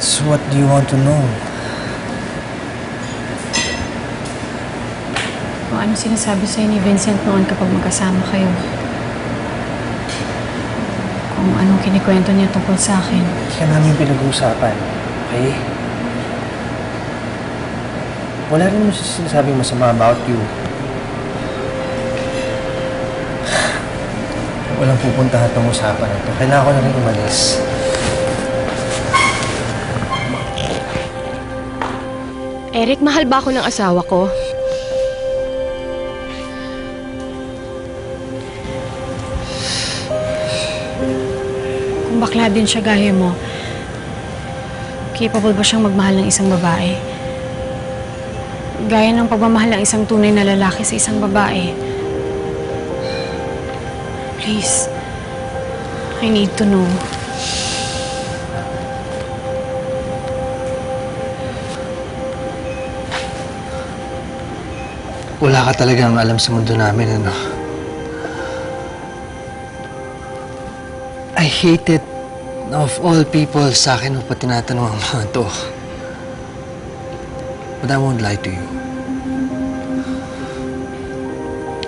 So what do you want to know? Kung ano sinasabi sa'yo ni Vincent noon kapag magkasama kayo. Kung anong kinikwento niya tungkol sa akin. Kaya namin pinag-uusapan. Okay? Wala rin mo sinasabing masama about you. Walang pupuntahan tong usapan na to. Kailangan ko na rin umalis. Eric, mahal ba ako ng asawa ko? Kung bakla din siya gaya mo, capable ba siyang magmahal ng isang babae? Gaya ng pagmamahal ng isang tunay na lalaki sa isang babae. Please, I need to know. Wala ka talagang alam sa mundo namin, ano? I hate it of all people sa akin mo pa tinatanong ang mga to. But I won't lie to you.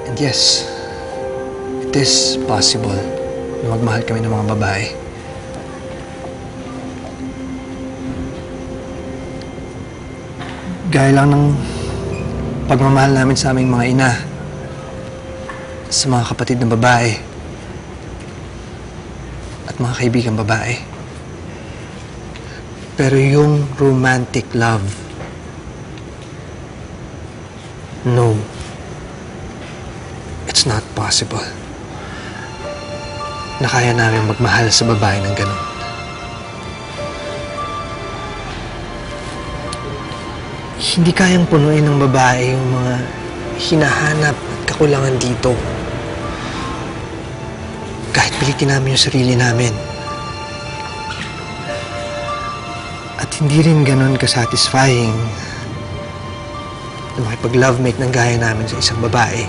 And yes, it is possible na magmahal kami ng mga babae. Gaya lang ng pagmamahal namin sa aming mga ina, sa mga kapatid ng babae, at mga kaibigan babae. Pero yung romantic love, no, it's not possible. Na kaya namin magmahal sa babae ng ganun. Hindi kayang punuin ng babae yung mga hinahanap at kakulangan dito. Kahit pilitin namin yung sarili namin. At hindi rin ganun kasatisfying na makipag-lovemate ng gaya namin sa isang babae.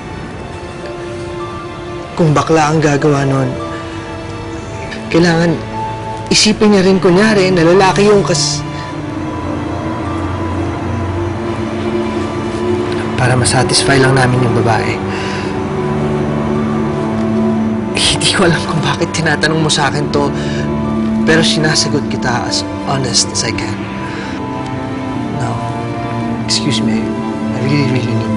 Kung bakla ang gagawa nun, kailangan isipin niya rin kunyari na lalaki yung kas... para masatisfy lang namin yung babae. Hindi ko alam kung bakit tinatanong mo sa akin to, pero sinasagot kita as honest as I can. Now, excuse me, I really, really need